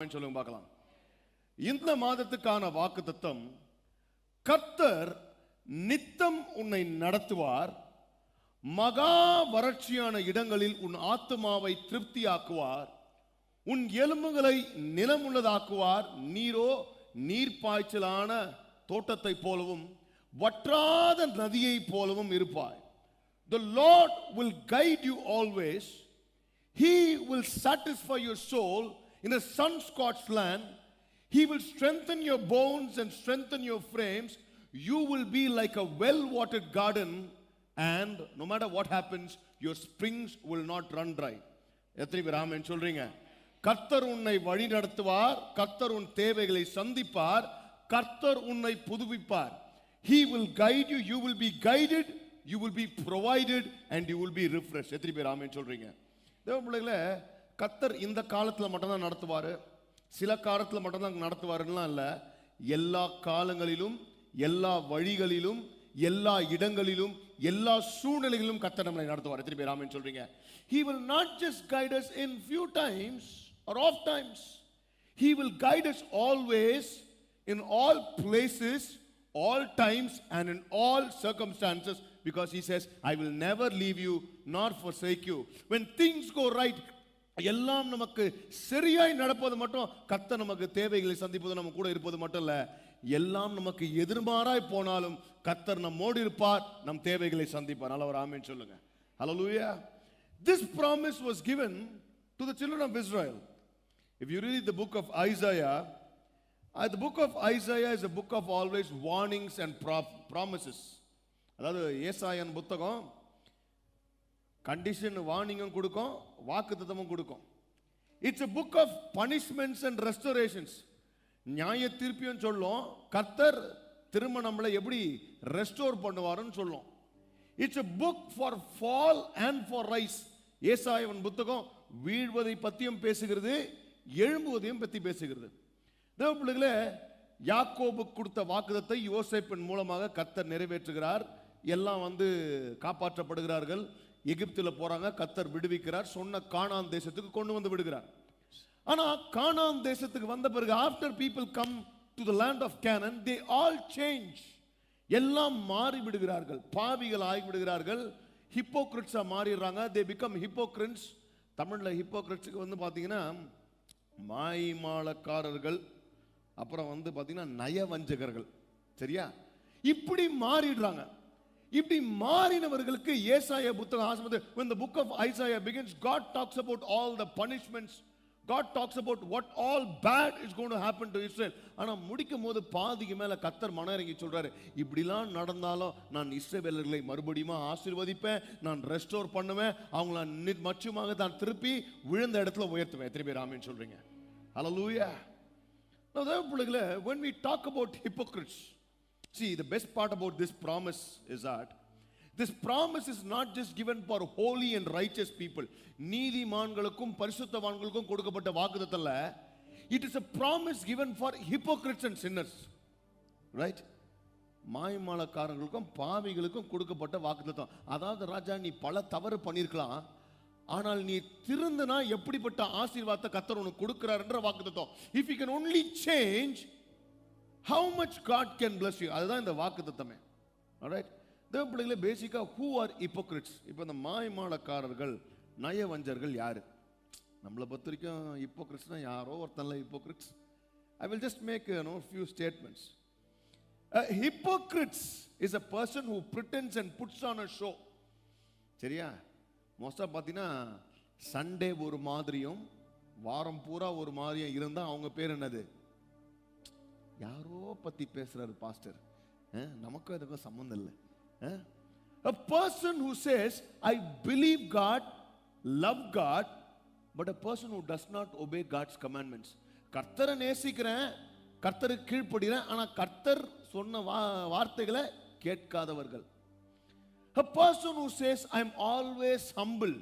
சொல்லுங்க பார்க்கலாம். இந்த மாதத்துக்கான வாக்கு தத்தம் கர்த்தர் நித்தம் உன்னை நடத்துவார் மகா வறட்சியான இடங்களில் உன் ஆத்மாவை திருப்தியாக்குவார் உன் எலும்புகளை நிலமுள்ளதாக்குவார் நீரோ நீர்ப்பாய்ச்சலான தோட்டத்தை போலவும் வற்றாத நதியை போலவும் இருப்பாய். The lord will guide you always he will satisfy your soul in the sun-scorched land. He will strengthen your bones and strengthen your frames. You will be like a well-watered garden, and no matter what happens, your springs will not run dry. எத்தனை பேர் ஆமென் சொல்றீங்க கர்த்தர் உன்னை வழி நடத்துவார் கர்த்தர் உன் தேவைகளை சந்திப்பார் கர்த்தர் உன்னை புதுப்பிப்பார் he will guide you you will be guided you will be provided and you will be refresh எத்தனை பேர் ஆமென் சொல்றீங்க தேவ பிள்ளைகளை கத்தர் இந்த காலத்தில் மட்டும்தான் நடத்துவார் சில காலத்தில் மட்டும்தான் நடத்துவாருலாம் இல்லை எல்லா காலங்களிலும் எல்லா வழிகளிலும் எல்லா இடங்களிலும் எல்லா சூழ்நிலைகளிலும் கத்தர் நம்மளை நடத்துவார் எத்தனை பேர் ஆமின்னு சொல்றீங்க he will not just guides in few times or of times he will guides always in all places all times and in all circumstances because says I will will leave you you for sake you when things go right எல்லாம் நமக்கு சரியாய் நடப்பது மட்டும் கத்த நமக்கு தேவைகளை சந்திப்பது நம்ம கூட இருப்பது மட்டும் இல்லை எல்லாம் நமக்கு எதிர்மாறாய் போனாலும் கத்தர் நம்மோடு இருப்பார் நம் தேவைகளை சந்திப்பார் நல்ல ஒரு ஆமின்னு சொல்லுங்க hallelujah this promise was given to the children of Israel if you read the book of Isaiah the book of Isaiah is a book of always warnings and prop promises அதாவது ஏசாயன் புத்தகம் கண்டிஷன் வார்னிங்கும் கொடுக்கும் வாக்குத்தத்தமும் கொடுக்கும். It's a book of punishments and restorations நியாய தீர்ப்பியும் சொல்லும். கர்த்தர் திரும்ப நம்மளை எப்படி ரெஸ்டோர் பண்ணுவாருன்னு சொல்லும். It's a book for fall and for rise ஏசாயவன் புத்தகம் வீழ்வதை பற்றியும் பேசுகிறது எழும்புவதையும் பற்றி பேசுகிறது. தேவ பிள்ளைகளே யாக்கோபுக்கு கொடுத்த வாக்குதத்தை யோசேப்பின் மூலமாக கர்த்தர் நிறைவேற்றுகிறார். எல்லாம் வந்து காப்பாற்றப்படுகிறார்கள். எகிப்தில் போறாங்க கத்தர் விடுவிக்கிறார் சொன்ன கானான் தேசத்துக்கு கொண்டு வந்து விடுகிறார். ஆனா கானான் தேசத்துக்கு வந்த பிறகு after people come to the land of Canaan they all change எல்லாம் மாறி விடுகிறார்கள். பாவிகள் ஆகி விடுகிறார்கள். ஹிப்போக்ரிட்ஸா மாறிடுறாங்க. தே பிகம் ஹிப்போக்ரிட்ஸ் தமிழ்ல ஹிப்போக்ரிட்ஸுக்கு வந்து பாத்தீங்கன்னா மாய்மாலக்காரர்கள் அப்புறம் வந்து பாத்தீங்கன்னா நயவஞ்சகர்கள். சரியா? இப்படி மாறிடுறாங்க. இப்படி மாறினவர்களுக்கு ஏசாய புத்தகம் ஆசமத்து when the book of Isaiah begins God talks about all the punishments. God talks about what all bad is going to happen to Israel. ஆனால் முடிக்கும் போது பாதிக்கு மேலே கத்தர் மன இறங்கி சொல்கிறாரு இப்படிலாம் நடந்தாலும் நான் இஸ்ரேவேலர்களை மறுபடியும் ஆசீர்வதிப்பேன் நான் ரெஸ்டோர் பண்ணுவேன் அவங்கள நி- மச்சுமாக தான் திருப்பி விழுந்த இடத்துல உயர்த்துவேன். திருப்பி ராமின்னு சொல்கிறீங்க ஹலோ லூயா பிள்ளைகளை தேவ பிள்ளைகளே, when we talk about hypocrites, see, the best part about this promise is that this promise is not just given for holy and righteous people. நீதிமான்களுக்கும் பரிசுத்தவான்களுக்கும் கொடுக்கப்பட்ட வாக்குதத்தில் it is a promise given for hypocrites and sinners right மாய்மாலக்காரங்களுக்கும் பாவிகளுக்கும் கொடுக்கப்பட்ட வாக்குத்தத்தம். அதாவது ராஜா நீ பல தவறு பண்ணியிருக்கலாம். ஆனால் நீ திருந்தினா எப்படிப்பட்ட ஆசீர்வாதத்தை கத்தர் உனக்கு கொடுக்கிறாருன்ற வாக்குத்தத்தம். If you can only change how much God can bless you அதுதான் இந்த வாக்குத்தத்தமே. ரைட் தேவ பிள்ளைகளே பேசிக்கா ஹூ ஆர் இப்போக்ரிட்ஸ் இப்போ இந்த மாய்மாலக்காரர்கள் நயவஞ்சர்கள் யாரு? நம்மளை பொறுத்த வரைக்கும் ஹிப்போக்ரிட்ஸ்னா யாரோ ஒருத்தன்ல hypocrites I will just make no few statements hypocrites is a person who pretends and puts on a show சரியா? மோஸ்டாக பார்த்தீங்கன்னா சண்டே ஒரு மாதிரியும் வாரம் பூரா ஒரு மாதிரியும் இருந்தால் அவங்க பேர் என்னது? யாரோ பற்றி பேசுறாரு பாஸ்டர் நமக்கும் அதுக்கும் சம்மந்தம் இல்லை அஹ்? A person who says, I believe God, love God, but a person who does not obey God's commandments. கர்த்தரை நேசிக்கிறேன் கர்த்தருக்கு கீழ்ப்படுகிறேன் ஆனா கர்த்தர் சொன்ன வா- வார்த்தைகளை கேட்காதவர்கள் A person who says, I'm always humble,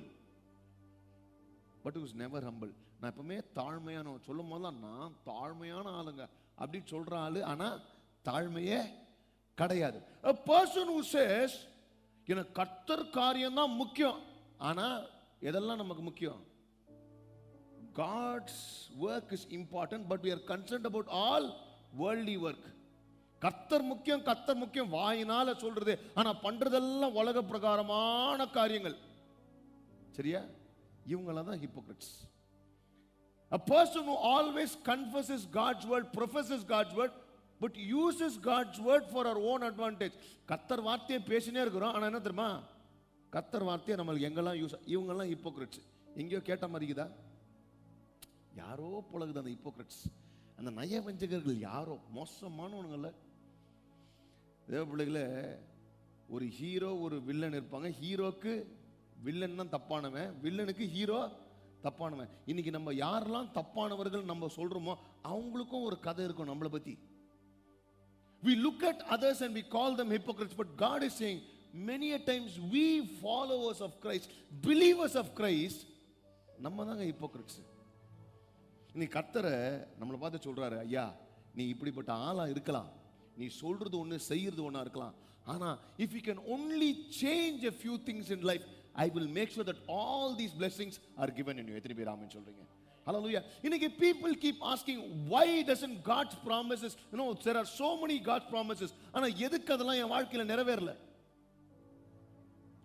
but who's never humble. நான் எப்பவுமே தாழ்மையான சொல்லும் போதெல்லாம் நான் தாழ்மையான ஆளுங்க அப்படி சொல்ற ஆளு ஆனா தாழ்மையே கிடையாது. A person who says, எனக்கு கர்த்தர் காரியம் தான் முக்கியம். ஆனா எதெல்லாம் நமக்கு முக்கியம்? God's work is important but we are concerned about all worldly work கர்த்தர் முக்கியம் கர்த்தர் முக்கியம் வாயினால சொல்றது ஆனா பண்றதெல்லாம் உலக பிரகாரமான காரியங்கள். சரியா? இவங்களாம் தான் hypocrites A person who always confesses God's word, professes God's word, but uses God's word for our own advantage. கத்தர் வார்த்தையை பேசினே இருக்கிறோம். ஆனால் என்ன தெரியுமா? கத்தர் வார்த்தையை நம்மளுக்கு எங்கெல்லாம் யூஸ் இவங்கெல்லாம் ஹிப்போக்ரட்ஸ் எங்கேயோ கேட்ட மாதிரிக்குதா யாரோ புலகுது அந்த ஹிப்போக்ரட்ஸ் அந்த நயவஞ்சகர்கள் யாரோ? மோசமானவனுங்கள தேவ பிள்ளைகள ஒரு ஹீரோ ஒரு வில்லன் இருப்பாங்க. ஹீரோக்கு வில்லன் தான் தப்பானவன். வில்லனுக்கு ஹீரோ தப்பானவன் இன்னைக்கு நம்ம யாரெல்லாம் தப்பானவர்கள் நம்ம சொல்றோமோ அவங்களுக்கும் ஒரு கதை இருக்கும் நம்மளை பத்தி we look at others and we call them hypocrites but God is saying many a times we followers of Christ believers of Christ நம்ம தாங்க ஹிப்போக்ரட்ஸ் நீ கத்தரை நம்மளை பார்த்து சொல்றாரு ஐயா நீ இப்படிப்பட்ட ஆளா இருக்கலாம் நீ சொல்றது ஒன்று செய்யறது ஒன்றா இருக்கலாம் ஆனால் if you can only change a few things in life I will make sure that all these blessings are given in you எத்தனை பேர் ஆமின்னு சொல்றீங்க Hallelujah. இன்னைக்கு people keep asking why doesn't God's promises you know are so so many God's ஆனால் எதுக்கு அதெல்லாம் என் வாழ்க்கையில் நிறைவேறல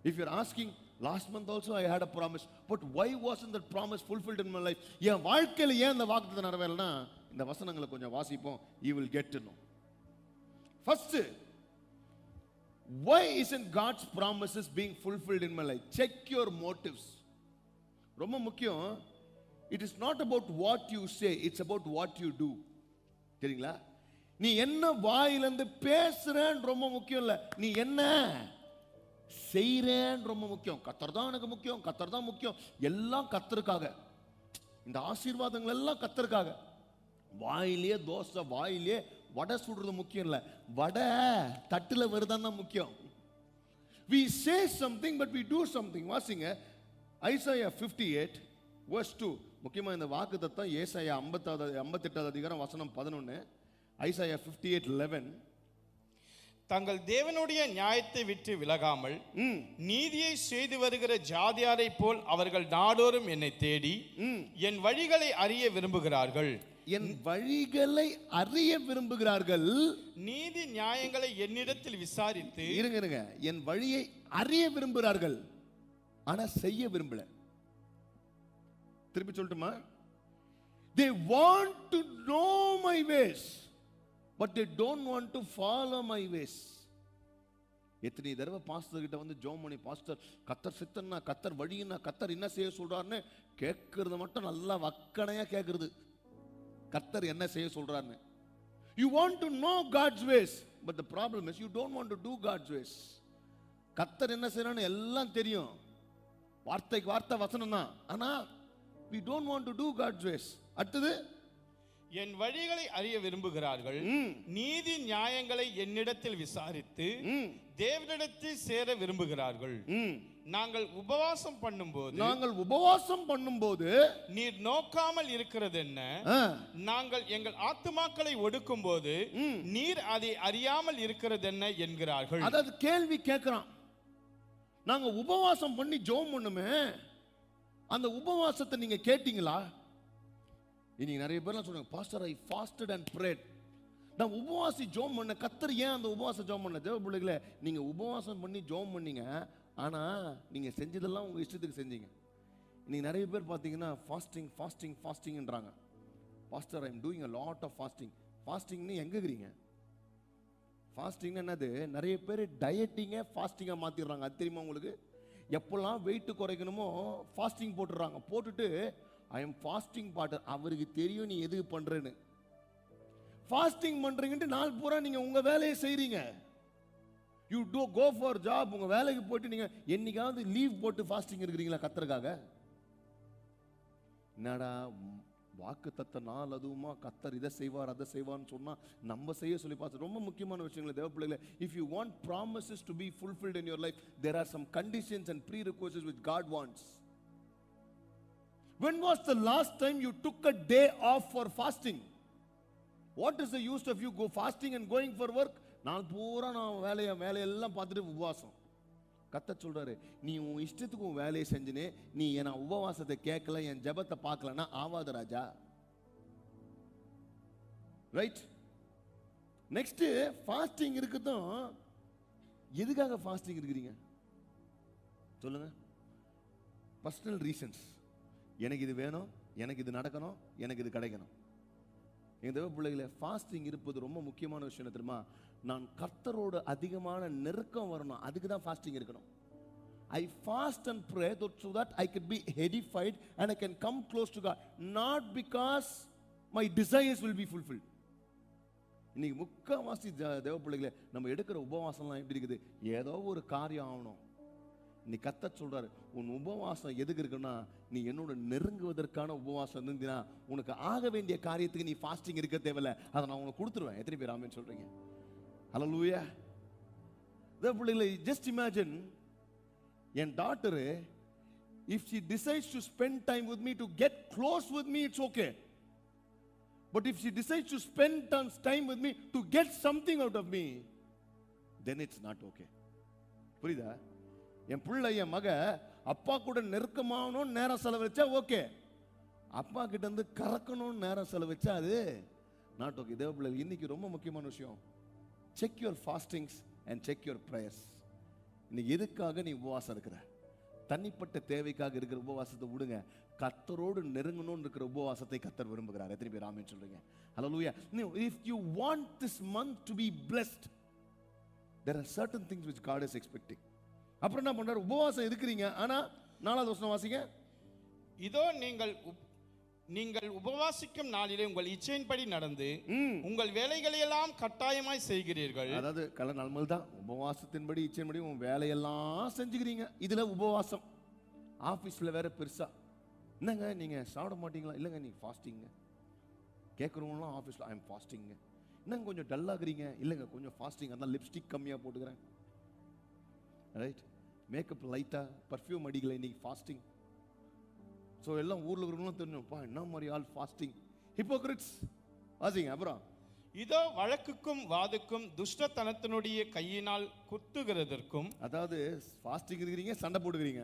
if you're asking last month also I had a promise but why was in இந்த promise fulfilled in my life என் வாழ்க்கையில் ஏன் அந்த வாக்குத்தத்தை நிறைவேறலனா இந்த வசனங்களை கொஞ்சம் வாசிப்போம் யூ வில் கெட் இன்னும் know first why isn't God's promises being fulfilled in my life check your motives ரொம்ப முக்கியம். It is not about what you say it's about what you do சரிங்களா நீ என்ன வாயிலிருந்து பேசுறேன்னு ரொம்ப முக்கியம் இல்ல. நீ என்ன செய்கிறேன்னு ரொம்ப முக்கியம். கத்தர் தான் எனக்கு முக்கியம் கத்தர் தான் முக்கியம். எல்லாம் கத்தருக்காக. இந்த ஆசீர்வாதங்கள் எல்லாம் கத்தருக்காக. வாயிலே தோசை வாயிலே வடை சுடுறது முக்கியம் இல்ல. வடை தட்டுல வருதான் தான் முக்கியம். We say something but we do something. வாசிங்க. ஐசாயா 58 verse 2 முக்கியமா இந்த வாக்கு தத்தம் ஏசாயா 50 58 அதிகாரம் வசனம் 11 ஐசாயா 58 11 தங்கள் தேவனுடைய நியாயத்தை விட்டு விலகாமல் நீதியை செய்து வருகிற ஜாதியாரை போல் அவர்கள் நாடோறும் என்னை தேடி என் வழிகளை அறிய விரும்புகிறார்கள். என் வழிகளை அறிய விரும்புகிறார்கள். நீதி நியாயங்களை என்னிடத்தில் விசாரித்து இருங்க இருங்க. என் வழியை அறிய விரும்புகிறார்கள். ஆனா செய்ய விரும்பல. திருப்பி சொல்லட்டுமா? They want to know my ways but they don't want to follow my ways. எத்தனை தடவை பாஸ்டர் கிட்ட வந்து ஜோம் பண்ணி பாஸ்டர் கத்தர் சித்தன்னா கத்தர் வழின்னா கத்தர் என்ன செய்ய சொல்றாருன்னு கேட்கறது மட்டும் நல்லா வக்கனையா கேட்கறது கத்தர் என்ன செய்ய சொல்றாருன்னு. You want to know God's ways but the problem is you don't want to do God's ways கத்தர் என்ன செய்யறான்னு எல்லாம் தெரியும். வார்த்தைக்கு வார்த்தை வசனம் தான். ஆனா we don't want to do God's ways. அடுத்தது என் வழிகளை அறிய விரும்புகிறார்கள். நீதி நியாயங்களை என்னிடத்தில் விசாரித்து தேவனிடத்தில் சேர விரும்புகிறார்கள். நாங்கள் உபவாசம் பண்ணும்போது நாங்கள் உபவாசம் பண்ணும்போது நீர் நோக்காமல் இருக்கிறது என்ன? நாங்கள் எங்கள் ஆத்துமாக்களை ஒடுக்கும் போது நீர் அதை அறியாமல் இருக்கிறது என்ன என்கிறார்கள்? அதாவது கேள்வி கேட்கிறான். நாங்க உபவாசம் பண்ணி ஜெபம் பண்ணுமே அந்த உபவாசத்தை நீங்க கேட்டீங்களா? இன்னைக்கு நிறைய பேர்லாம் சொல்றாங்க pastor I fasted and prayed நான் உபவாசி ஜோம் பண்ண கத்தர் ஏன் அந்த உபவாசம் ஜோம் பண்ண தேவ பிள்ளைகளே நீங்க உபவாசம் பண்ணி ஜோம் பண்ணீங்க ஆனால் நீங்கள் செஞ்சதெல்லாம் உங்கள் இஷ்டத்துக்கு செஞ்சீங்க. நீங்கள் நிறைய பேர் பார்த்தீங்கன்னா fasting fasting ஃபாஸ்டிங்ன்றாங்க pastor I'm doing a lot of fasting ஃபாஸ்டிங்னு எங்க இருக்கிறீங்க ஃபாஸ்டிங் என்னது? நிறைய பேர் டயட்டிங்கை ஃபாஸ்டிங்காக மாற்றிடுறாங்க அது தெரியுமா உங்களுக்கு? எப்போல்லாம் வெயிட் குறைக்கணுமோ ஃபாஸ்டிங் போட்டுடுறாங்க. போட்டுட்டு ஐ எம் ஃபாஸ்டிங் பாட்டு அவருக்கு தெரியும் நீ எதுக்கு பண்ணுறேன்னு ஃபாஸ்டிங் பண்ணுறீங்கன்ட்டு நாள் பூரா நீங்கள் உங்கள் வேலையை செய்கிறீங்க you do go for job உங்கள் வேலைக்கு போயிட்டு நீங்கள் என்னைக்காவது லீவ் போட்டு ஃபாஸ்டிங் இருக்கிறீங்களா கத்தருக்காக என்னடா வாக்கு தத்த நாள் அதுவுமா கத்தர் இதை செய்வார் அதை செய்வார்னு சொன்னால் நம்ம செய்ய சொல்லி பார்த்து ரொம்ப முக்கியமான விஷயங்கள் தேவ பிள்ளைகளே if you want promises to be fulfilled in your life there are some conditions and prerequisite with God wants When was the last time you took a day off for fasting? What is the use of you go fasting and going for work? நாள் பூரா நான் வேலையை வேலையெல்லாம் பார்த்துட்டு உபவாசம். கத்த சொல்கிறாரு நீ உன் இஷ்டத்துக்கு உன் வேலையை செஞ்சுனே நீ என் உபவாசத்தை கேட்கல என் ஜெபத்தை பார்க்கலன்னா ஆவாத ராஜா. ரைட் நெக்ஸ்ட் ஃபாஸ்டிங் இருக்கட்டும். எதுக்காக ஃபாஸ்டிங் இருக்கிறீங்க? சொல்லுங்க. பர்சனல் ரீசன்ஸ் எனக்கு இது வேணும் எனக்கு இது நடக்கணும் எனக்கு இது கிடைக்கணும். எங்கள் தேவ பிள்ளைகளை ஃபாஸ்டிங் இருப்பது ரொம்ப முக்கியமான விஷயம் என்ன தெரியுமா? நான் கர்த்தரோடு அதிகமான நெருக்கம் வரணும். அதுக்கு தான் ஃபாஸ்டிங் இருக்கணும். I fast and pray so that I can be edified and I can come close to God not because my desires will be fulfill இன்னைக்கு முக்கால்வாசி தேவ பிள்ளைகளே நம்ம எடுக்கிற உபவாசம்லாம் எப்படி இருக்குது? ஏதோ ஒரு காரியம் ஆகணும். நீ கத்த சொல்றாரு உன் உபவாசம் எதுக்கு இருக்குன்னா நீ என்னோட நெருங்குவதற்கான உபவாசம் இருந்தீங்கன்னா உனக்கு ஆக வேண்டிய காரியத்துக்கு நீ ஃபாஸ்டிங் இருக்க தேவையில்ல. அதை நான் உனக்கு கொடுத்துருவேன். எத்தனை பேர் ஆமேன்னு சொல்றீங்க? ஹலோ லூயா பிள்ளைகளை just imagine N daughter if she decides to spend time with me to get close with me it's okay but if she decides to spend tons time with me to get something out of me then it's not okay புரியுதா? என் பிள்ளை என் மக அப்பா கூட நெருக்கமாகணும் நேரம் செலவழிச்சா okay. அப்பா கிட்ட இருந்து கறக்கணும்னு நேரம் செலவழிச்சா அது நாட் ஓகே தேவ பிள்ளை இன்னைக்கு ரொம்ப முக்கியமான விஷயம். Check your fastings and check your prayers இன்னைக்கு எதுக்காக நீ உபவாசம் இருக்கிற? தனிப்பட்ட தேவைக்காக இருக்கிற உபவாசத்தை விடுங்க. கத்தரோடு நெருங்கணும்னு இருக்கிற உபவாசத்தை கத்தர் விரும்புகிறார். எத்தனை பேர் ஆமென் சொல்றீங்க? Hallelujah if you want this month to be blessed there are certain things which God is expecting அப்புறம் என்ன பண்றாரு? உபவாசம் இருக்கிறீங்க. ஆனா நாலாவது வருஷம் வாசிங்க. இதோ நீங்கள் நீங்கள் உபவாசிக்கும் நாளிலே உங்கள் இச்சையின்படி நடந்து. உங்கள் வேலைகளை எல்லாம் கட்டாயமாய் செய்கிறீர்கள். அதாவது கல நல்மல் தான். உபவாசத்தின்படி இச்சையின்படி உன் வேலையெல்லாம் செஞ்சுக்கிறீங்க. இதுல உபவாசம். ஆபீஸ்ல வேற பெருசா. என்னங்க நீங்க சாப்பிட மாட்டீங்களா? இல்லைங்க நீ ஃபாஸ்டிங்க கேட்குறவங்களாம் ஆஃபீஸில் ஐம் ஃபாஸ்டிங்க என்னங்க கொஞ்சம் டல்லாகிறீங்க இல்லைங்க கொஞ்சம் ஃபாஸ்டிங் அதான் லிப்ஸ்டிக் கம்மியாக போட்டுக்கிறேன். ரைட் மேக்கப் லைட்டாக பர்ஃப்யூம் அடிக்கல இன்னைக்கு ஃபாஸ்டிங் ஸோ எல்லாம் ஊரில் இருக்கிறவங்களும் தெரிஞ்சுப்பா என்ன மாதிரி ஆள் ஃபாஸ்டிங் ஹிப்போக்ரிட்ஸ் வாசிங்க அப்புறம். இதோ வழக்குக்கும் வாதுக்கும் துஷ்டத்தனத்தினுடைய கையினால் குத்துகிறதற்கும் அதாவது ஃபாஸ்டிங் இருக்கிறீங்க சண்டை போட்டுக்கிறீங்க.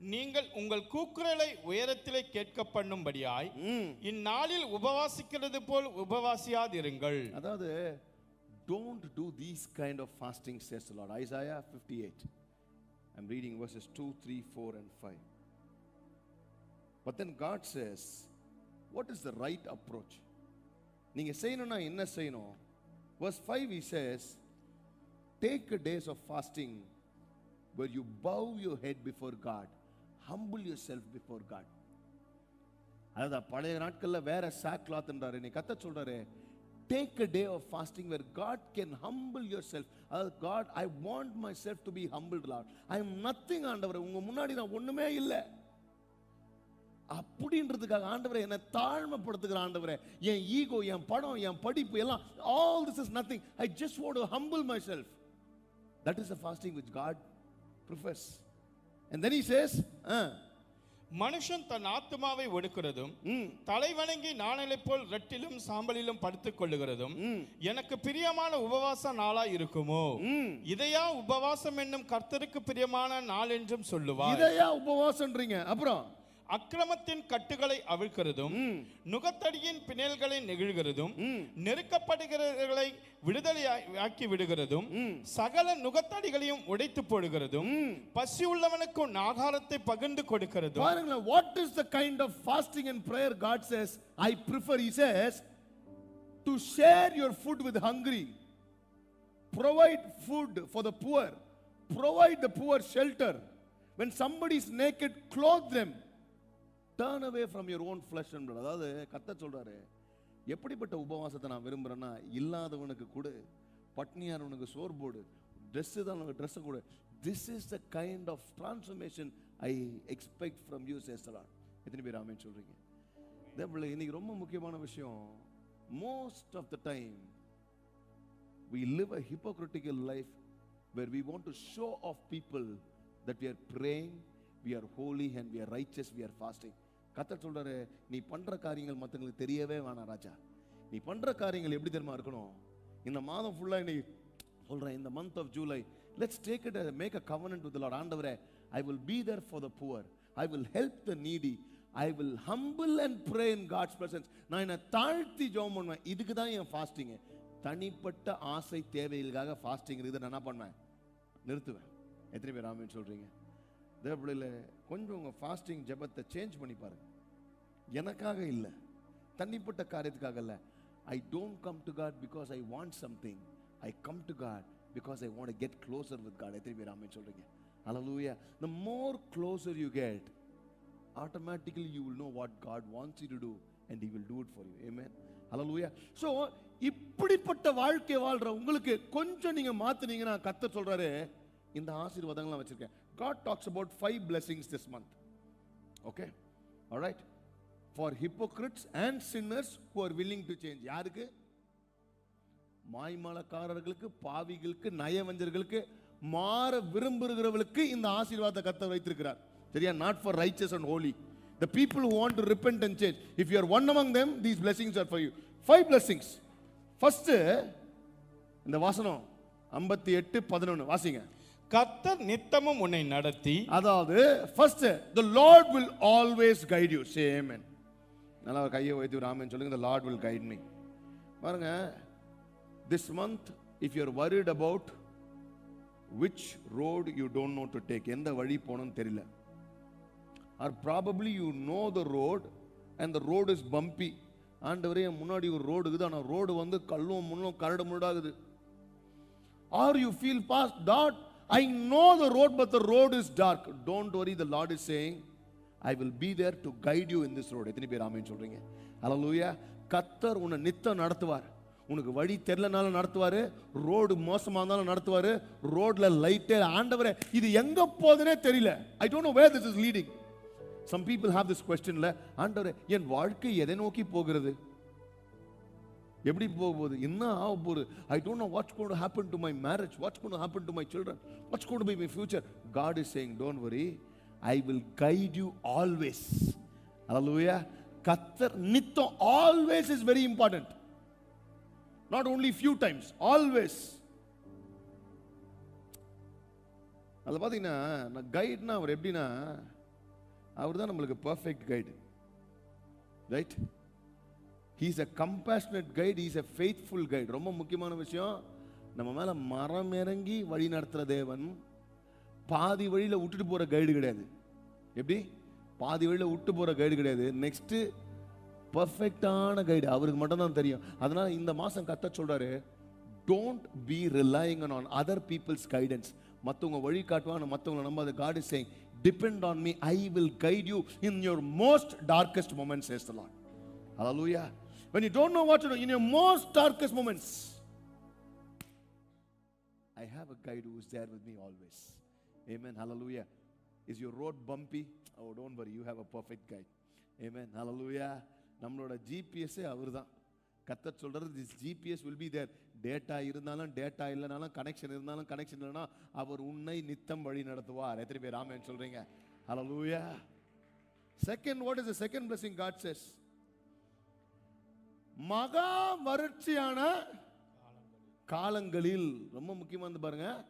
நீங்கள் உங்கள் கூக்குரலை உயரத்திலே கேட்க பண்ணும்படியாய் இந்நாளில் உபவாசிக்கிறது போல் உபவாசியாதிருங்கள். அதாவது don't do these kind of fasting says the Lord. Isaiah 58 I'm reading verses 2 3 4 and 5 but then God says what is the right approach நீங்கள் செய்யணும்னா என்ன செய்யணும்? Verse 5 he says take days of fasting where you bow you head before God humble yourself before God அதாவது பழைய நாட்களில் வேற sack கிளாத்ன்றாரு நீ கத்த சொல்றாரு take a day of fasting where God can humble yourself அதாவது God I want myself to be humble lot I am nothing ஆண்டவர். உங்க முன்னாடி நான் ஒன்றுமே இல்லை. அப்படின்றதுக்காக ஆண்டவரை என்னை தாழ்மைப்படுத்துகிற ஆண்டவரே. என் ஈகோ என் படம் என் படிப்பு எல்லாம் all this is nothing I just want to humble myself that is a fasting which God prefers and then he says மனுஷன் தன் ஆத்துமாவை ஒடுக்கிறதும் தலை வணங்கி நாணலை போல் ரெட்டிலும் சாம்பலிலும் படுத்துக் கொள்ளுகிறதும் எனக்கு பிரியமான உபவாச நாளா இருக்குமோ? இதையா உபவாசம் என்னும் கர்த்தருக்கு பிரியமான நாள் என்றும் சொல்லுவார் இதையா உபவாசம்ன்றீங்க? அப்புறம்? அக்கிரமத்தின் கட்டுகளை அவிழ்க்கிறதும் நுகத்தடியின் பிணைல்களை நெகிழ்கிறதும் நெருக்கப்படுகிறவர்களை விடுதலை ஆக்கி விடுகிறதும் சகல நுகத்தடிகளையும் உடைத்து போடுகிறதும் பசி உள்ளவனுக்கு உன் ஆகாரத்தை பகிர்ந்து கொடுக்கிறதும். பாருங்களேன் what is the kind of fasting and prayer God says I prefer he says to share your food with hungry provide food for the poor. Provide the poor shelter. When somebody is naked clothe them. Turn away from your own flesh அதாவது கத்த சொல்கிறாரு எப்படிப்பட்ட உபவாசத்தை நான் விரும்புறேன்னா இல்லாதவனுக்கு கொடு பட்னியானவனுக்கு சோர் போடு dress தான் ட்ரெஸ்ஸை கொடு. This is the kind of transformation I expect from you சேசலான் எத்தனை பேர் ஆமேன்னு சொல்கிறீங்க தேவபிள்ளை இன்னைக்கு ரொம்ப முக்கியமான விஷயம் most of the time we live a hypocritical life where we want to show off people that we are praying, we are holy and we are riches we are fasting கத்தர் சொல்றாரு நீ பண்ற காரியங்கள் மற்றவங்களுக்கு தெரியவே வேணாம் ராஜா. நீ பண்ற காரியங்கள் எப்படி தெரியுமா இருக்கணும்? இந்த மாதம் ஃபுல்லா நீ சொல்றேன் இந்த month of July let's take it make a covenant with lord ஆண்டவரே I will be there for the poor I will help the needy I will humble and pray in God's presence நான் என்னை தாழ்த்தி ஜெபம் பண்ணுவேன். இதுக்கு தான் என் fasting தனிப்பட்ட ஆசை தேவைகளுக்காக ஃபாஸ்டிங் இருக்குது. நான் என்ன பண்ணுவேன்? நிறுத்துவேன். எத்தனை பேர் ஆமின்னு சொல்கிறீங்க தேவப்பிள்ளையில் கொஞ்சம் உங்கள் ஃபாஸ்டிங் ஜெபத்தை சேஞ்ச் பண்ணி பாருங்க. எனக்காக இல்லை. தனிப்பட்ட காரியத்துக்காக இல்லை. I don't come to God because I want something I come to God because I want get closer with God எத்தனை பேர் ஆமேன்னு சொல்கிறீங்க Hallelujah. The more closer you get automatically you will know what God wants you to do and you will do it for you Amen. Hallelujah so இப்படிப்பட்ட வாழ்க்கை வாழ்ற உங்களுக்கு கொஞ்சம் நீங்கள் மாற்றுனீங்கன்னா கத்த சொல்கிறாரு இந்த ஆசீர்வாதங்கள்லாம் வச்சிருக்கேன். God talks about five blessings this month. Okay? All right? For hypocrites and sinners who are willing to change. யாருக்கு மாய்மலக்காரர்களுக்கு பாவிகளுக்கு நயவஞ்சர்களுக்கு மாற விரும்புகிறவர்களுக்கு இந்த ஆசீர்வாதத்தை கத்த வைத்திருக்கிறார் சரியா not for riches and holy the people who want to repent and change if you are one among them these blessings are for you five blessings first இந்த வாசனம் ஐம்பத்தி எட்டு பதினொன்று வாசிங்க கர்த்தர் நித்தமும் உன்னை நடத்தி அதாவது first the lord will always guide you same நல்லா கையை உயர்த்தி ராமன் சொல்லுங்க the lord will guide me பாருங்க this month if you are worried about which road you don't know to take எந்த வழி போகணும்னு தெரியல or probably you know the road and the road is bumpy ஆண்டவரே முன்னாடி ஒரு ரோடு இருக்குது ஆனால் ரோடு வந்து கல்லும் முன்னும் கரடு முரடாகுது are you feel pass that i know the road but the road is dark. Don't worry the lord is saying i will be there to guide you in this road. எத்தனை பேர் ஆமென் சொல்றீங்க? அலலூயா கத்தர் உன்னை நித்தம் நடத்துவார். உனக்கு வழி தெரியலனாலும் நடத்துவார் ரோடு மோசமாக இருந்தாலும் நடத்துவார் ரோட்ல லைட்டே ஆண்டவரே இது எங்கே போகுதுன்னே தெரியல. I don't know where this is leading some people have this கொஸ்டின்ல ஆண்டவரே என் வாழ்க்கை எதை நோக்கி போகிறது? எப்படி போக போகுது? என்ன ஆக போகுது? I don't know what's gonna happen to my marriage what's gonna happen to my children what's gonna by my future God is saying don't worry I will guide you always hallelujah கத்தர் நித்தம் always is very important not only few times always அதில் பார்த்தீங்கன்னா நான் கைட்னா அவர் எப்படின்னா அவர் தான் நம்மளுக்கு perfect guide right he's a compassionate guide he's a faithful guide ரொம்ப முக்கியமான விஷயம் நம்ம மேலே மரம் இறங்கி வழி நடத்துகிற தேவன் பாதி வழியில் விட்டுட்டு போகிற கைடு கிடையாது. எப்படி? பாதி வழியில் விட்டு போகிற கைடு கிடையாது. நெக்ஸ்ட்டு பர்ஃபெக்டான கைடு அவருக்கு மட்டும்தான் தெரியும். அதனால் இந்த மாதம் கத்த சொல்கிறாரு don't be relying on other people's guidance மற்றவங்க வழி காட்டுவாங்க மற்றவங்களை நம்ம அது God is depend on me I will guide you in your most darkest moments ஏசலாம் the When you don't know what to do, in your most darkest moments, I have a guide who is there with me always. Amen. Hallelujah. Is your road bumpy? Oh, don't worry. You have a perfect guide. Amen. Hallelujah. நம்மளோட ஜிபிஎஸ்ஸே அவர் தான் கத்த சொல்கிறது this GPS will be there data இருந்தாலும் data இல்லைனாலும் connection இருந்தாலும் connection இல்லைனா அவர் உன்னை நித்தம் வழி நடத்துவார் எத்தனை பேர் ஆமேன்னு சொல்றீங்க hallelujah second what is the second blessing God says மகா வறட்சியான காலங்களில் ரொம்ப முக்கியமா வந்து பாருங்க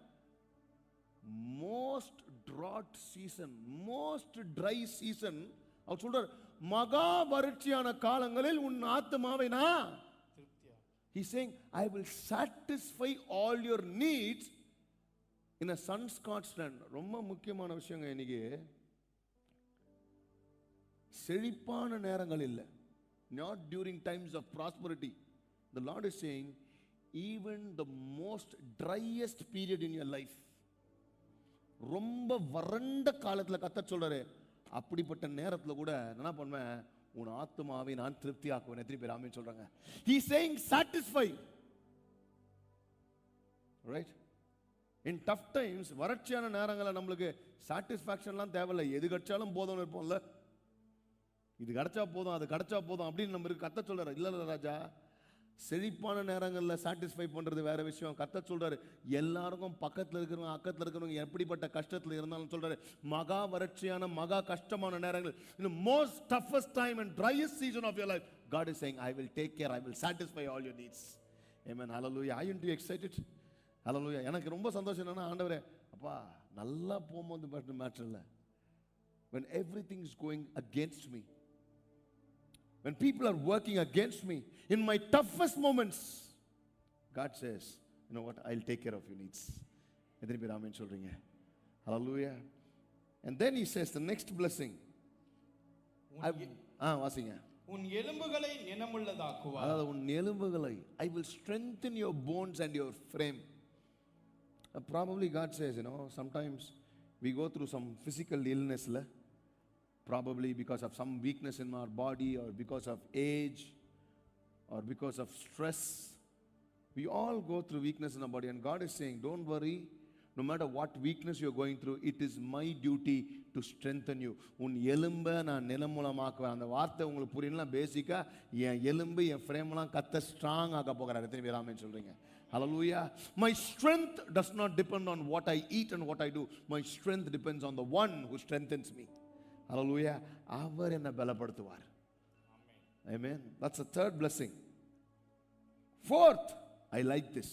most drought season most dry season அவர் சொல்றார் மகா வறட்சியான காலங்களில் உன் ஆத்மாவை நான் He's saying, I will satisfy all your needs in a sun-scorched ரொம்ப முக்கியமான விஷயங்க இன்னைக்கு. செழிப்பான நேரங்கள் இல்லை. Not during times of prosperity the lord is saying even the most driest period in your life ரொம்ப வறண்ட காலத்தில் கத்த சொல்கிறாரு அப்படிப்பட்ட நேரத்தில் கூட நான் என்ன பண்ணுவேன் உன் ஆத்மாவை நான் திருப்தி ஆக்குவேன் எத்தனை பேர் ஆமேன்னு சொல்கிறாங்க he saying satisfy right in tough times வறட்சியான நேரங்களில் நம்மளுக்கு சாட்டிஸ்ஃபேக்ஷன்லாம் தேவையில்லை. எது கிடைச்சாலும் போதும்னு இருப்போம்ல. இது கிடச்சா போதும் அது கிடச்சா போதும் அப்படின்னு நம்ம இருக்கு கத்த சொல்கிறார் இல்லை இல்லை ராஜா செழிப்பான நேரங்களில் சாட்டிஸ்ஃபை பண்ணுறது வேறு விஷயம் கத்த சொல்கிறாரு எல்லாருக்கும் பக்கத்தில் இருக்கிறவங்க அக்கத்தில் இருக்கிறவங்க எப்படிப்பட்ட கஷ்டத்தில் இருந்தாலும் சொல்கிறாரு மகா வறட்சியான மகா கஷ்டமான நேரங்கள் இந்த most toughest time and driest season of your life God is saying I will take care I will satisfy all your needs Amen. Hallelujah. Are you excited excited? Hallelujah எனக்கு ரொம்ப சந்தோஷம் என்னன்னா ஆண்டவரே அப்பா நல்லா போகும்போது மேட்ரு மேட்ரு இல்லை when everything is going against me when people are working against me in my toughest moments god says you know what i'll take care of your needs எத்தனை பேர் ஆமென் சொல்றீங்க hallelujah and then he says the next blessing ஆ வாசிங்க உன் எலும்புகளை நினமுள்ளதாக்குவார் அதாவது உன் எலும்புகளை I will strengthen your bones and your frame Uh, probably god says you know sometimes we go through some physical illness la probably because of some weakness in our body or because of age or because of stress we all go through weakness in our body and god is saying don't worry no matter what weakness you're going through it is my duty to strengthen you உன் எலும்பை நான் நிலமூலமாக்குவேன் அந்த வார்த்தை உங்களுக்கு புரியலாம் பேசிக்கா என் எலும்பு என் ஃப்ரேம்லாம் கத்த strong ஆக்க போகிறார் எத்தனை பேர் ஆமென் சொல்றீங்க Hallelujah. My strength does not depend on what I eat and what I do. My strength depends on the one who strengthens me. Hallelujah. அவர் என்னை பலப்படுத்துவார் Amen. That's the third blessing. Fourth, I like this.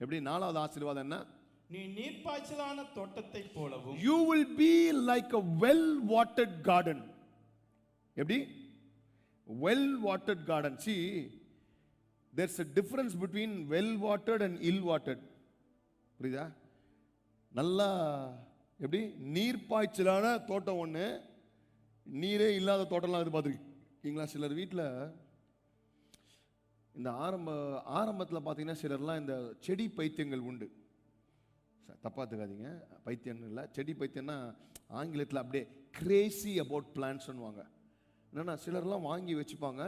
எப்படி நாலாவது ஆசீர்வாதம் என்ன நீ நீர்ப்பாய்ச்சலான தோட்டத்தைப் போலவும் You will be like a well watered garden. எப்படி well watered garden. See, there's a difference between well watered and ill watered. புரியுதா நல்லா எப்படி? நீர்ப்பாய்ச்சலான தோட்டம் ஒன்று நீரே இல்லாத தோட்டம்லாம் எதிர்பார்த்துருக்கீங்களா சிலர் வீட்டில் இந்த ஆரம்ப ஆரம்பத்தில் பார்த்தீங்கன்னா சிலர்லாம் இந்த செடி பைத்தியங்கள் உண்டு. தப்பாத்துக்காதீங்க தப்பா பைத்தியம் இல்லை. செடி பைத்தியம்னா ஆங்கிலத்தில் அப்படியே கிரேசி அபவுட் பிளான்ஸ்னுவாங்க என்னன்னா சிலர்லாம் வாங்கி வச்சுப்பாங்க.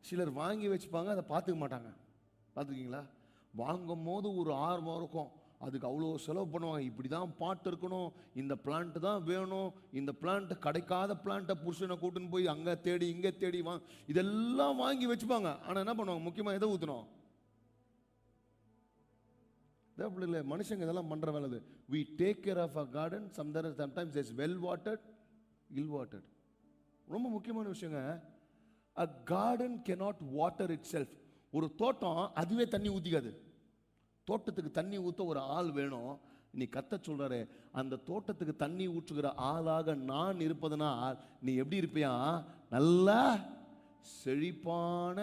சிலர் வாங்கி வச்சுப்பாங்க அதை பார்த்துக்க மாட்டாங்க. பார்த்துக்கிங்களா வாங்கும் போது ஒரு ஆர்வம் இருக்கும். அதுக்கு அவ்வளோ செலவு பண்ணுவாங்க. இப்படி தான் பாட்டு இருக்கணும். இந்த பிளான்ட்டு தான் வேணும். இந்த பிளான்ட்டு கிடைக்காத பிளான்ட்டை புருஷனை கூட்டின்னு போய் அங்கே தேடி இங்கே தேடி வா. இதெல்லாம் வாங்கி வச்சுப்பாங்க. ஆனால் என்ன பண்ணுவாங்க? முக்கியமாக எதை ஊற்றணும் அப்படி இல்லை மனுஷங்க இதெல்லாம் பண்ணுற வேலை இது we take care of a garden some Dhar sometimes is well vatted will vatted ரொம்ப முக்கியமான விஷயங்க. அ garden cannot water it self ஒரு தோட்டம் அதுவே தண்ணி ஊற்றிக்காது தோட்டத்துக்கு தண்ணி ஊற்ற ஒரு ஆள் வேணும். நீ கத்த சொல்றாரு அந்த தோட்டத்துக்கு தண்ணி ஊற்றுகிற ஆளாக நான் இருப்பதனால் நீ எப்படி இருப்பியா? நல்லா செழிப்பான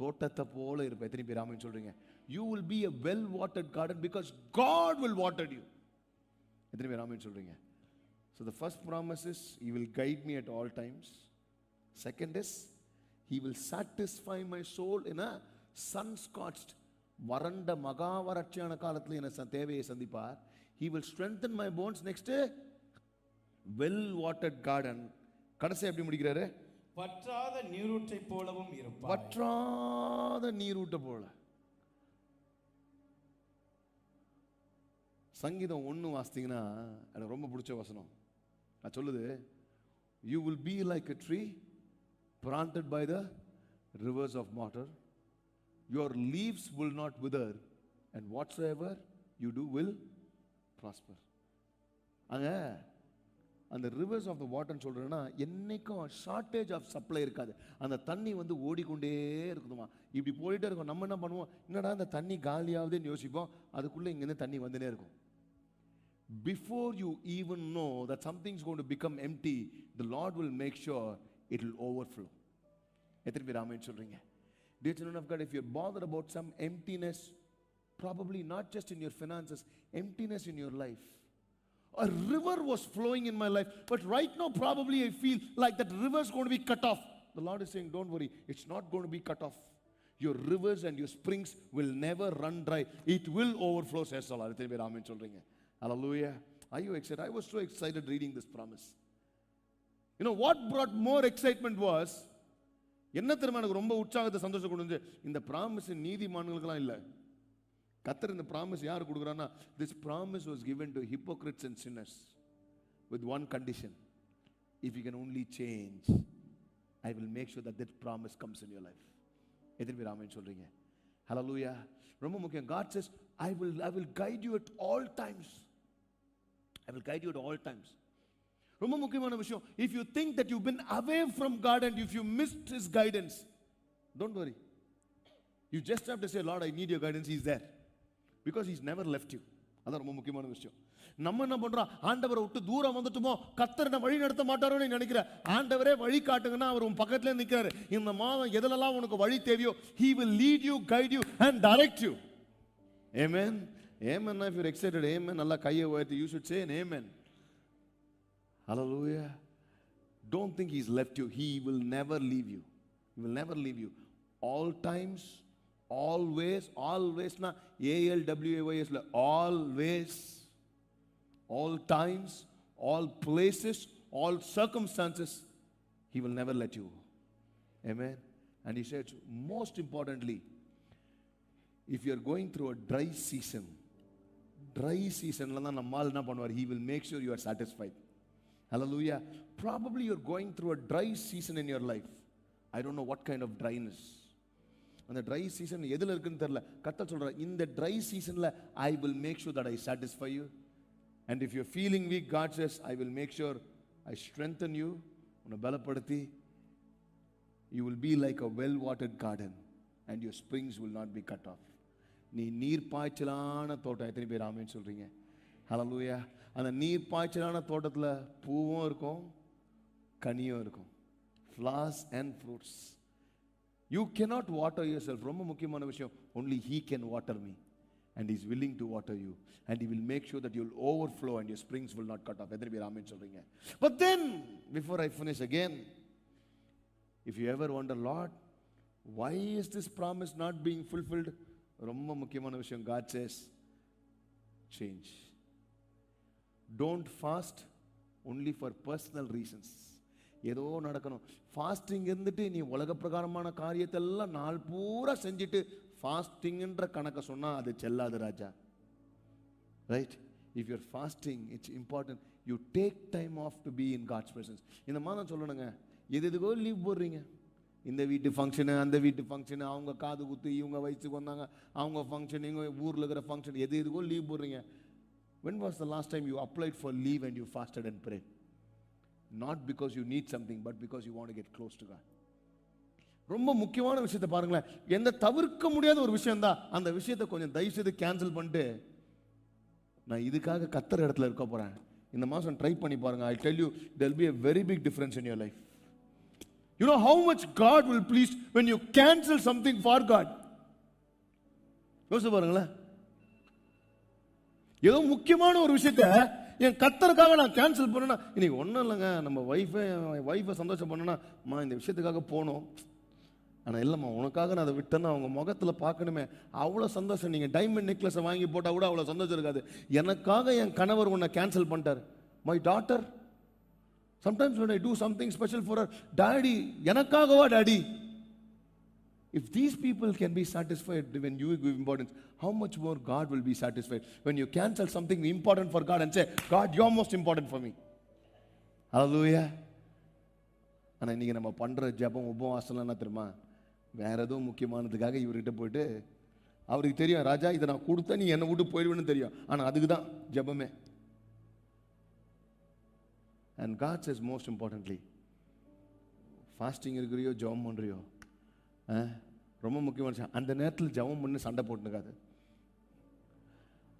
தோட்டத்தை போல இருப்ப. எத்தனை பேர் ஆமின்னு சொல்கிறீங்க you will be a well watered garden because God will water you எத்தனை பேர் ஆமின்னு சொல்கிறீங்க so the first promise is he will guide me at all times second is he will satisfy my soul in a sun வறண்ட மகா வறட்சியான காலத்தில் என தேவையை சந்திப்பார். He will strengthen my bones next well watered garden கடைசி எப்படி முடிக்கிறாரு? வற்றாத நீரூற்றைப் போலவும் இருப்பார் வற்றாத நீரூட்ட போல. சங்கீதம் ஒன்று வாசித்தீங்கன்னா எனக்கு ரொம்ப பிடிச்ச வசனம். நான் சொல்லுது you will be like a tree planted by the rivers of water. Your leaves will not wither and whatsoever you do will prosper. அங்க அந்த ரிவர்ஸ் ஆஃப் த வாட்டர்னு சொல்கிறேன்னா என்னைக்கும் ஷார்ட்டேஜ் ஆஃப் சப்ளை இருக்காது. அந்த தண்ணி வந்து ஓடிக்கொண்டே இருக்குதுமா இப்படி போயிட்டே இருக்கும் நம்ம என்ன பண்ணுவோம்? என்னடா அந்த தண்ணி காலியாகுதுன்னு யோசிப்போம். அதுக்குள்ளே இங்கேருந்து தண்ணி வந்துனே இருக்கும். Before you even know that something's going to become empty the lord will make sure it will overflow எத்தனை பேர் ஆமென் சொல்கிறீங்க Dear children of God, if you're bothered about some emptiness, probably not just in your finances, emptiness in your life. A river was flowing in my life, but right now, probably I feel like that river is going to be cut off. The Lord is saying, Don't worry, it's not going to be cut off. Your rivers and your springs will never run dry. It will overflow, says the Lord. Hallelujah. Are you excited? I was so excited reading this promise. You know, what brought more excitement was என்ன தெரியுமா எனக்கு ரொம்ப உற்சாகத்தை சந்தோஷம் கொடுத்து இந்த promise நீதிமான்களுக்கெல்லாம் இல்லை கத்தர் இந்த ப்ராமிஸ் யார் கொடுக்குறான்னா this promise was given to hypocrites and sinners with one condition if you can only change I will make sure that this promise comes in your life எதிர்பி Raman சொல்கிறீங்க ஹலோ லூயா ரொம்ப முக்கியம் God says I will I will guide you at all times I will guide you at all times ரொம்ப முக்கியமான விஷயம். If you think that you been away from God and if you missed is guidance don't worry you just have to say lord I need your guidance is there because is never left you அதான் ரொம்ப முக்கியமான விஷயம். நம்ம என்ன பண்றோம்? ஆண்டவரை விட்டு தூரம் வந்துட்டுமோ? கத்தர் என்ன வழி நடத்த மாட்டாரோன்னு நினைக்கிற? ஆண்டவரே வழி காட்டுங்கன்னா அவர் உன் பக்கத்துல நிற்கிறாரு இந்த மாதம் எதுலெல்லாம் உனக்கு வழி தேவையோ he will lead you guide you and direct you amen amen. If you're excited நல்லா கையை உயர்த்தி you should say an hallelujah don't think he's left you he will never leave you he will never leave you all times always always na a l w a y s ல always all times all places all circumstances he will never let you go. amen and he said most importantly if you are going through a dry season dry seasonல தான் நம்மால் என்ன பண்ணுவார் he will make sure you are satisfied hallelujah. Probably you're going through a dry season in your life. I don't know what kind of dryness. அந்த dry season எதில் இருக்குன்னு தெரியல. கத்த சொல்கிறேன் இந்த ட்ரை சீசனில் I will make sure that I satisfy you and if you feeling weak God says I will make sure I strengthen you உன்னை பலப்படுத்தி you will be like a well watered garden and your springs will not be cut off நீ நீர் பாய்ச்சலான தோட்டம். எத்தனை பேர் ஆமேன்னு சொல்கிறீங்க hello லூயா அந்த நீர் பாய்ச்சலான தோட்டத்தில் பூவும் இருக்கும் கனியும் இருக்கும் flowers and fruits you cannot water yourself ரொம்ப முக்கியமான விஷயம் only he can water me and is willing to water you and he will make sure that you'll overflow and your springs will not cut off எத்தனை பேர் ஆமின்னு சொல்கிறீங்க but then before I finish again if you ever wonder lot why is this promise not being fulfilled ரொம்ப முக்கியமான விஷயம் God says change don't fast only for personal reasons ஏதோ நடக்கணும். Fasting இருந்துட்டு நீ உலக பிரகாரமான காரியத்தெல்லாம் நாள் பூரா செஞ்சுட்டு ஃபாஸ்டிங்கன்ற கணக்கை சொன்னால் அது செல்லாது ராஜா. Right if your fasting it's important you take time off to be in God's presence இந்த மாதம் சொல்லணுங்க. எது எதுக்கோ லீவ் போடுறீங்க. இந்த வீட்டு ஃபங்க்ஷனு அந்த வீட்டு ஃபங்க்ஷனு அவங்க காது குத்து இவங்க வயசுக்கு வந்தாங்க. அவங்க ஃபங்க்ஷன் இவங்க ஊரில் இருக்கிற ஃபங்க்ஷன் எது எதுக்கோ லீவ் போடுறீங்க. When was the last time you applied for leave and you fasted and prayed? Not because you need something but because you want to get close to god. ரொம்ப முக்கியமான விஷயத்தை பாருங்களேன். எந்த தவிர்க்க முடியாத ஒரு விஷயம் தான் அந்த விஷயத்தை கொஞ்சம் தயவு செய்து கேன்சல் பண்ணிட்டு நான் இதுக்காக கத்துற இடத்துல இருக்க போறேன். இந்த மாதம் ட்ரை பண்ணி பாருங்க. I tell you there'll be a very big difference in your life you know how much God will please when you cancel something for God யோசிச்சு பாருங்களேன். ஏதோ முக்கியமான ஒரு விஷயத்த என் கத்தருக்காக நான் கேன்சல் பண்ணேன்னா இன்னைக்கு ஒன்றும் இல்லைங்க. நம்ம ஒய்ஃபை ஒய்ஃபை சந்தோஷம் பண்ணனா இந்த விஷயத்துக்காக போகணும் ஆனால் இல்லைம்மா உனக்காக நான் அதை விட்டேன்னா அவங்க முகத்தில் பார்க்கணுமே. அவ்வளோ சந்தோஷம். நீங்கள் டைமண்ட் நெக்லஸை வாங்கி போட்டால் கூட அவ்வளோ சந்தோஷம் இருக்காது. எனக்காக என் கணவர் உன்னை கேன்சல் பண்ணிட்டார். My daughter sometimes I do something special for daddy daddy எனக்காகவா daddy If these people can be satisfied when you give importance, how much more God will be satisfied when you cancel something important for God and say, God, you're most important for me. Hallelujah. ஆனால் இன்றைக்கி நம்ம பண்ணுற ஜபம் உபவாசம்லாம் என்ன தெரியுமா வேற எதுவும் முக்கியமானதுக்காக இவர்கிட்ட போயிட்டு அவருக்கு தெரியும் ராஜா இதை நான் கொடுத்தா நீ என்னை விட்டு போயிடுவேன்னு தெரியும் ஆனால் அதுக்கு தான் ஜபமே and God's is most importantly fasting இருக்கிறியோ ஜபம் பண்ணுறியோ ரொம்ப முக்கியமான விஷயம் அந்த நேரத்தில் ஜெபம் பண்ணி சண்டை போட்டுக்காது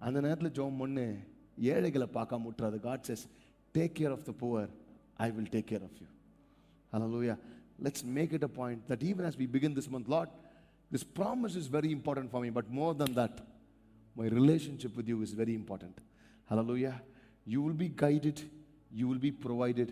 அந்த நேரத்தில் ஜெபம் பண்ணு ஏழைகளை பார்க்காம விட்டுறாது God says take care of the poor I will take care of you Hallelujah. Let's make it a point that even as we begin this month, Lord, this promise is very important for me, but more than that, my relationship with you is very important. Hallelujah. You will be guided, you will be provided,